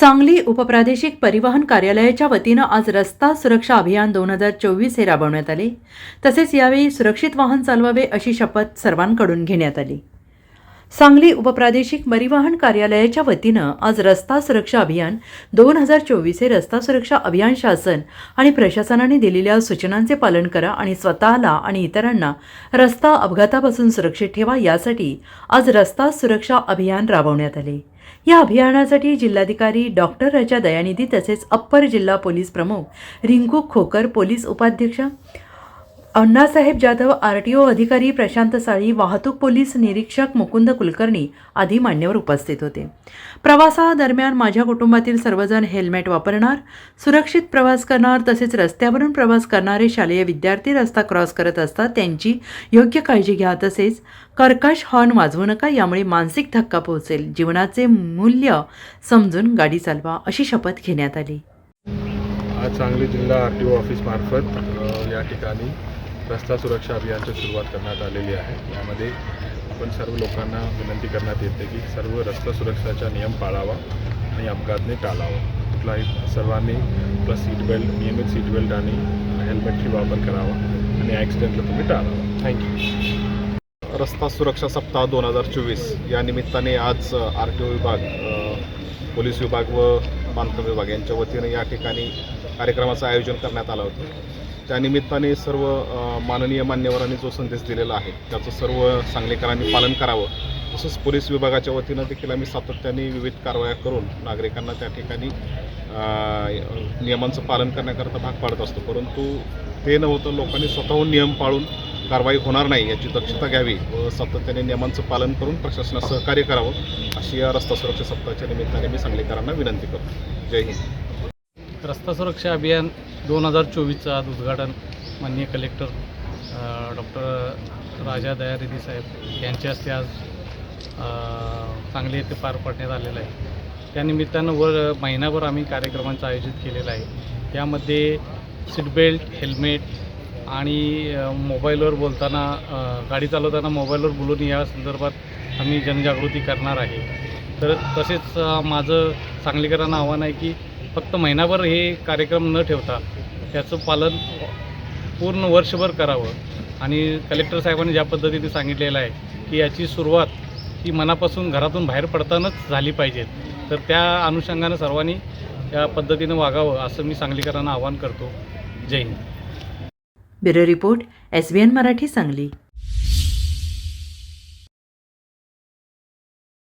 सांगली उपप्रादेशिक परिवहन कार्यालयाच्या वतीनं आज रस्ता सुरक्षा अभियान दोन हजार चोवीस हे राबवण्यात आले. तसेच यावेळी सुरक्षित वाहन चालवावे अशी शपथ सर्वांकडून घेण्यात आली. सांगली उपप्रादेशिक परिवहन कार्यालयाच्या वतीनं आज रस्ता सुरक्षा अभियान दोन हजार चोवीस हे रस्ता सुरक्षा अभियान शासन आणि प्रशासनाने दिलेल्या सूचनांचे पालन करा आणि स्वतःला आणि इतरांना रस्ता अपघातापासून सुरक्षित ठेवा यासाठी आज रस्ता सुरक्षा अभियान राबवण्यात आले. या अभियानासाठी जिल्हाधिकारी डॉक्टर रजा दयानिधी तसेच अप्पर जिल्हा पोलीस प्रमुख रिंकू खोकर पोलीस उपाध्यक्ष Annasaheb Jadhav R T O अधिकारी प्रशांत साळी वाहतूक पोलीस निरीक्षक मुकुंद कुलकर्णी आदी मान्यवर उपस्थित होते. प्रवासादरम्यान माझ्या कुटुंबातील सर्वजण हेल्मेट वापरणार सुरक्षित प्रवास करणार तसेच रस्त्यावरून प्रवास करणारे शालेय विद्यार्थी रस्ता क्रॉस करत असतात त्यांची योग्य काळजी घ्या तसेच कर्कश हॉर्न वाजवू नका यामुळे मानसिक धक्का पोहोचेल. जीवनाचे मूल्य समजून गाडी चालवा अशी शपथ घेण्यात आली. आज सांगली जिल्हा आर टी ओ ऑफिसमार्फत या ठिकाणी रस्ता सुरक्षा अभियानाची सुरुवात करण्यात आलेली आहे. यामध्ये आपण सर्व लोकांना विनंती करण्यात येते की सर्व रस्ता सुरक्षाचा नियम पाळावा आणि अपघातने टाळावा. कुठलाही सर्वांनी आपला सीट बेल्ट नियमित सीट बेल्ट आणि हेल्मेटची वापर करावा आणि ॲक्सिडेंटला तुम्ही टाळावा. थँक्यू रस्ता सुरक्षा सप्ताह दोन हजार चोवीस. या निमित्ताने आज आर टी ओ विभाग पोलीस विभाग व बांधकाम विभाग यांच्या वतीने या ठिकाणी कार्यक्रमाचं आयोजन करण्यात आलं होतं. त्यानिमित्ताने सर्व माननीय मान्यवरांनी जो संदेश दिलेला आहे त्याचं सर्व सांगलीकरांनी पालन करावं तसंच पोलीस विभागाच्या वतीनं देखील आम्ही सातत्याने विविध कारवाया करून नागरिकांना त्या ठिकाणी नियमांचं पालन करण्याकरता भाग पाडत असतो. परंतु ते न होतं लोकांनी स्वतःहून नियम पाळून कारवाई होणार नाही याची दक्षता घ्यावी व सातत्याने नियमांचं पालन करून प्रशासनास सहकार्य करावं अशी या रस्ता सुरक्षा सप्ताहाच्या निमित्ताने मी सांगलीकरांना विनंती करतो. जय हिंद. रस्ता सुरक्षा अभियान दोन हजार चोवीसचं आज उद्घाटन माननीय कलेक्टर डॉक्टर राजा दयानिधी साहेब यांच्या हस्ते आज अ, सांगली येथे पार पाडण्यात आलेलं आहे. त्यानिमित्तानं वर महिनाभर आम्ही कार्यक्रमांचं आयोजित केलेलं आहे. यामध्ये सीटबेल्ट हेल्मेट आणि मोबाईलवर बोलताना गाडी चालवताना मोबाईलवर बोलून या संदर्भात आम्ही जनजागृती करणार आहे. तर तसेच माझं सांगलीकरांना आव्हान आहे की फक्त महिनाभर हे कार्यक्रम न ठेवता त्याचं पालन पूर्ण वर्षभर करावं. आणि कलेक्टर साहेबांनी ज्या पद्धतीने सांगितलेलं आहे की याची सुरुवात ही मनापासून घरातून बाहेर पडतानाच झाली पाहिजे. तर त्या अनुषंगानं सर्वांनी या पद्धतीनं वागावं असं मी सांगलीकरांना आवाहन करतो. जय Hind. Bureau report S B N Marathi Sangli.